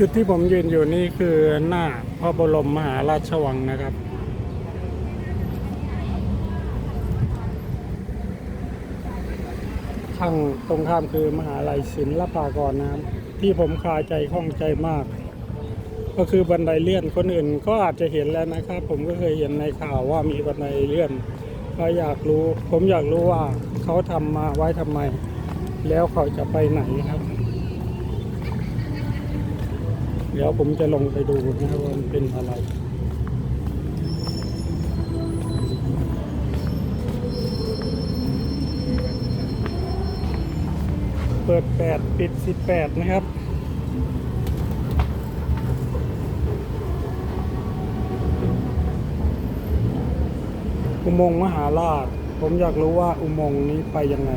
จุดที่ผมยืนอยู่นี่คือหน้าพระบรมมหาราชวังนะครับ ข้างตรงข้ามคือมหาลัยศิลปากรนะครับ ที่ผมคาใจข้องใจมาก ก็คือบันไดเลื่อนคนอื่นก็อาจจะเห็นแล้วนะครับ ผมก็เคยเห็นในข่าวว่ามีบันไดเลื่อนก็อยากรู้ ผมอยากรู้ว่าเขาทำมาไว้ทำไม แล้วเขาจะไปไหนครับ เดี๋ยวผมจะลงไปดูนะครับว่ามันเป็นอะไรเปิด 8 ปิด 18 นะครับ อุโมงค์มหาราช ผมอยากรู้ว่าอุโมงค์นี้ไปยังไง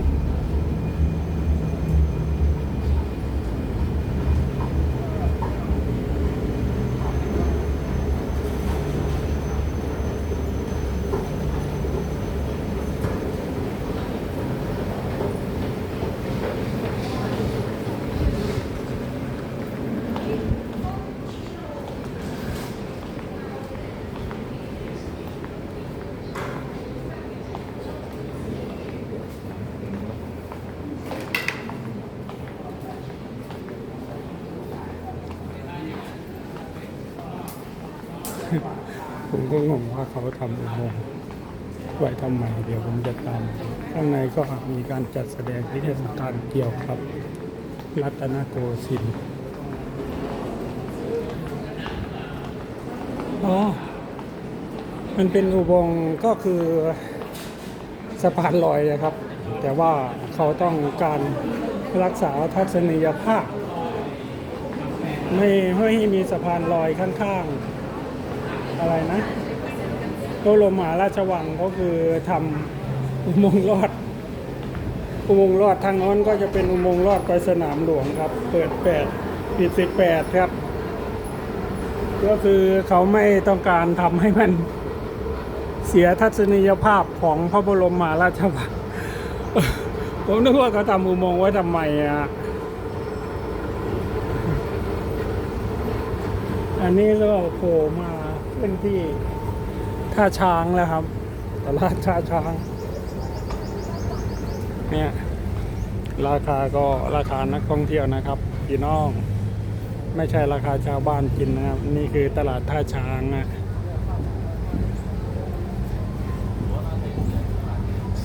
ผมก็งงว่าเขาทำอุโมงค์ไว้ทำไมเดี๋ยวผมจะตามข้างในก็มีการจัดแสดงนิทรรศการเกี่ยวกับรัตนโกสินทร์อ๋อ มันเป็นอุโมงค์ก็คือสะพานลอยนะครับ แต่ว่าเขาต้องการรักษาทัศนียภาพ ไม่ให้มีสะพานลอยข้างๆ อะไรนะโตโลมหาราชวังก็คือทำอุโมงค์ลอด อุโมงค์ลอดทางโน้นก็จะเป็นอุโมงค์ลอดไปสนามหลวงครับ เปิดแปดปิดสิบแปดครับ ก็คือเขาไม่ต้องการทำให้มันเสียทัศนียภาพของพระบรมมหาราชวังผมนึกว่าเขาทำอุโมงค์ไว้ทำไมอะอันนี้ก็โผล่มา เป็นที่ท่าช้างแล้วครับตลาดท่าช้าง เนี่ย ราคาก็ราคานักท่องเที่ยวนะครับพี่น้อง ไม่ใช่ราคาชาวบ้านกินนะครับ นี่คือตลาดท่าช้างนะ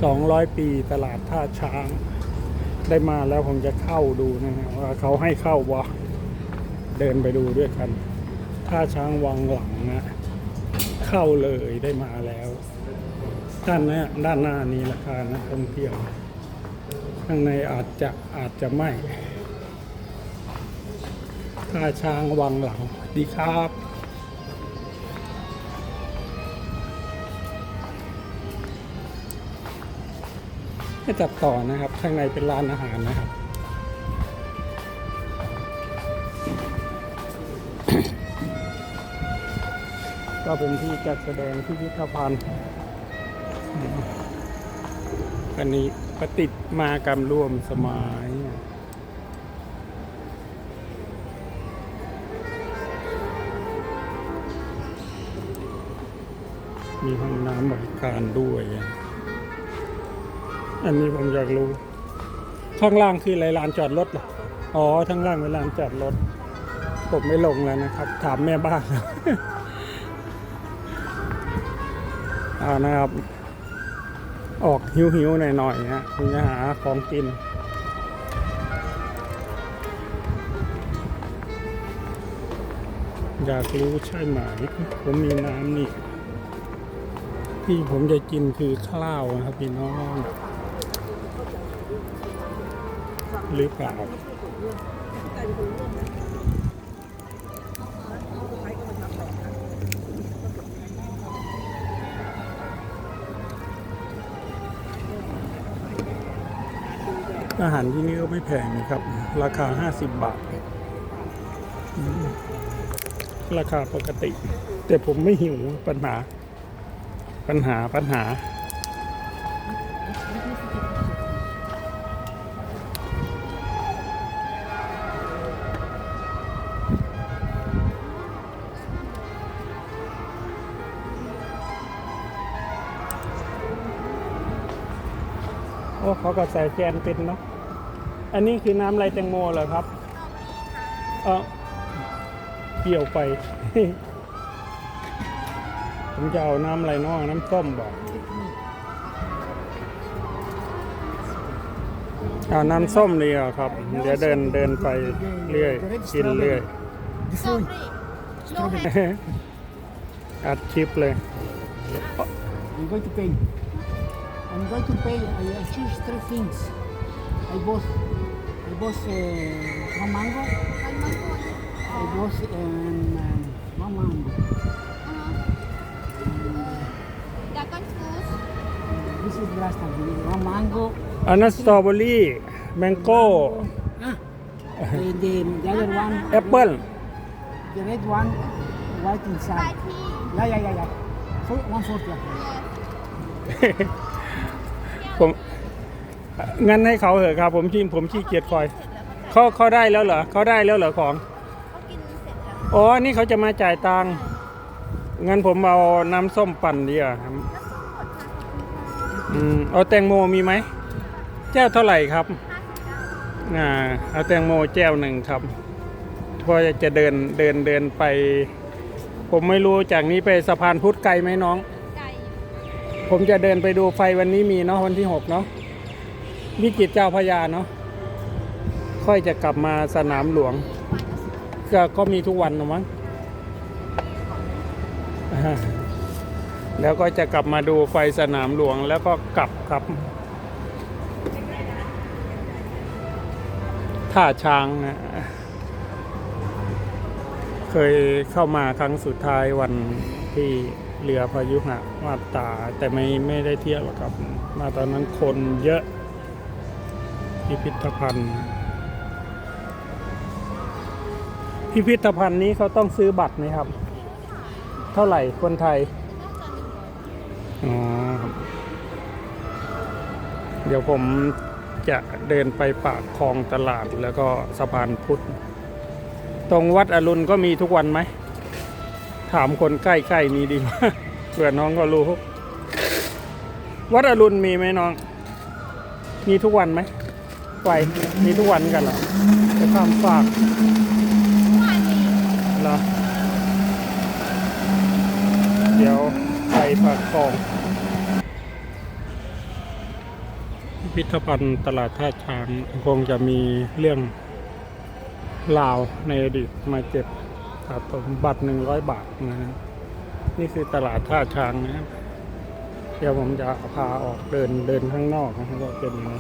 สองร้อยปีตลาดท่าช้าง ได้มาแล้วผมจะเข้าดูนะครับว่าเขาให้เข้าวะเดินไปดูด้วยกัน ท่าช้างวังหลังนะ เข้าเลยได้มาแล้วด้านหน้าด้านหน้านี้ราคานักท่องเที่ยว ข้างในอาจจะอาจจะไม่ท่าช้างวังหลังดีครับให้ตัดต่อนะครับ ข้างในเป็นร้านอาหารนะครับ ก็เป็นที่จัดแสดงพิพิธภัณฑ์อันนี้ปฏิมากรรมร่วมสมัยมีห้องน้ำบริการด้วย อันนี้ผมอยากรู้ ข้างล่างคืออะไรลานจอดรถเหรอ อ๋อ ข้างล่างเป็นลานจอดรถ ผมไม่ลงแล้วนะครับ ถามแม่บ้านานะครับ ออกหิวๆหน่อยๆฮะผมจะหาของกินอยากรู้ใช่ไหมผมมีน้ำนี่ ที่ผมจะกินคือข้าวนะครับพี่น้อง หรือเปล่า อาหารที่นี่ก็ไม่แพงนะครับ ราคา 50 บาท ราคาปกติ แต่ผมไม่หิวปัญหา ปัญหาปัญหา โอ้เขาก็ใส่แกนเป็นเนาะ อันนี้คือน้ำไรแตงโมเหรอครับเออเกี่ยวไป ผมจะเอาน้ำอะไรเน้องน้ำส้มบอกเอาน้ำส้มเลยอะครับ เดี๋ยวเดินเดินไปเรื่อยกินเรื่อย Sorry. No head. อัดคลิปเลย I'm going to pay. I'm going to pay. I, I choose three things. El vos, El vos eh, no mango. Hay mango. En eh, no mango. Mango. Ana strawberry, mango. the, ah, other one. Apple. The, red one, white inside. Yeah, yeah, yeah, yeah. One fourth. Yeah. งั้นให้เขาเหอะครับ ผมขี้ผมขี้เกียจคอยเขาเขาได้แล้วเหรอเขาได้แล้วเหรอของเขากินเสร็จแล้วอ๋อนี่เขาจะมาจ่ายตังค์งั้นผมเอาน้ำส้มปั่นดีกว่าครับแล้วส้มหมดค่ะอืมเอาแตงโมมีไหมแก้วเท่าไหร่ครับห้าสิบเก้าอ่าเอาแตงโมแก้วหนึ่งครับเพราะจะเดินเดินเดินไป ผมไม่รู้จากนี้ไปสะพานพุทธไกลไหมน้องไก่ผมจะเดินไปดูไฟวันนี้มีเนาะวันที่หกเนาะ วิจิตเจ้าพระยาเนาะค่อยจะกลับมาสนามหลวง ก็ก็มีทุกวันนะมั้งแล้วก็จะกลับมาดูไฟสนามหลวงแล้วก็กลับครับท่าช้างนะเคยเข้ามาครั้งสุดท้ายวันที่เรือพายุหะมาตา แต่ไม่ไม่ได้เที่ยวหรอกครับ มาตอนนั้นคนเยอะ พิพิธภัณฑ์ พิพิธภัณฑ์นี้เขาต้องซื้อบัตรไหมครับ เท่าไหร่คนไทยอ๋อเดี๋ยวผมจะเดินไปปากคลองตลาดแล้วก็สะพานพุทธ ตรงวัดอรุณก็มีทุกวันไหม ถามคนใกล้ๆนี้ดีกว่าเผื่อน้องก็รู้ วัดอรุณมีไหมน้อง มีทุกวันไหม ไปมีทุกวันกันเหรอจะข้ามฝากเหรอเดี๋ยวไปปากคลองพิพิธภัณฑ์ตลาดท่าช้างคงจะมีเรื่องลาวในอดีตมาเก็บสะสมบัตรหนึ่งร้อยบาทนะฮะนี่คือตลาดท่าช้างนะครับ เดี๋ยวผมจะพาออกเดินเดินข้างนอกนะครับว่าเป็นยังไง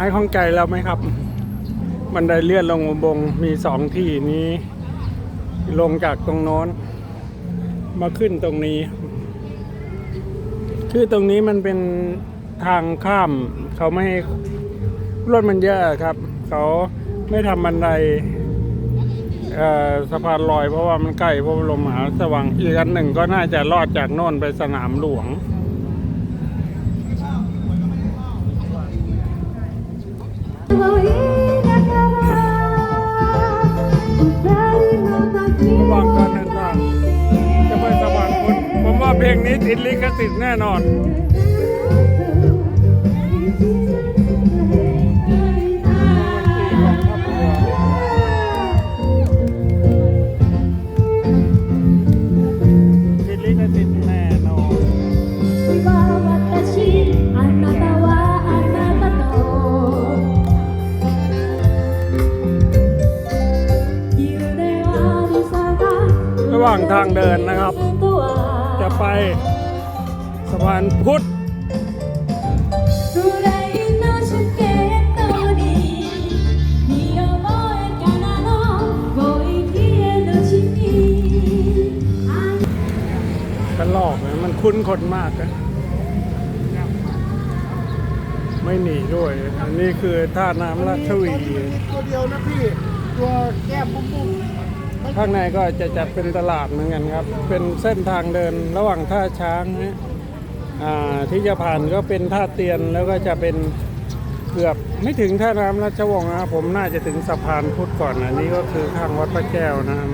ายข้องใจแล้วไหมครับ บันไดเลื่อนลงอุโบงมีสองที่นี้ ลงจากตรงโน้น มาขึ้นตรงนี้ คือตรงนี้มันเป็นทางข้าม เขาไม่ให้รถมันเยอะครับ เขาไม่ทำบันไดอ่อสะพานลอยเพราะว่ามันใกล้พระบรมมหาสว่างอีกอันหนึ่งก็น่าจะลอดจากโน่นไปสนามหลวง ระหว่างการเดินทางจะไปสวรรค์คุณผมว่าเพลงนี้ติดลิขสิทธิ์แน่นอนางเดินนะครับ จะไปสะพานพุทธกระลอกนะมันคุ้นคนมากนะไม่หนีด้วย อันนี้คือท่าน้ำราชวีตัวเดียวนะพี่ ตัวแก้มปุ้ม ข้างในก็จะจัดเป็นตลาดเหมือนกันครับ เป็นเส้นทางเดินระหว่างท่าช้างนะอ่าที่จะผ่านก็เป็นท่าเตียนแล้วก็จะเป็นเกือบไม่ถึงท่าน้ำราชวงศ์นะครับผมน่าจะถึงสะพานพุทธก่อนอันนี้ก็คือข้างวัดพระแก้วนะครับ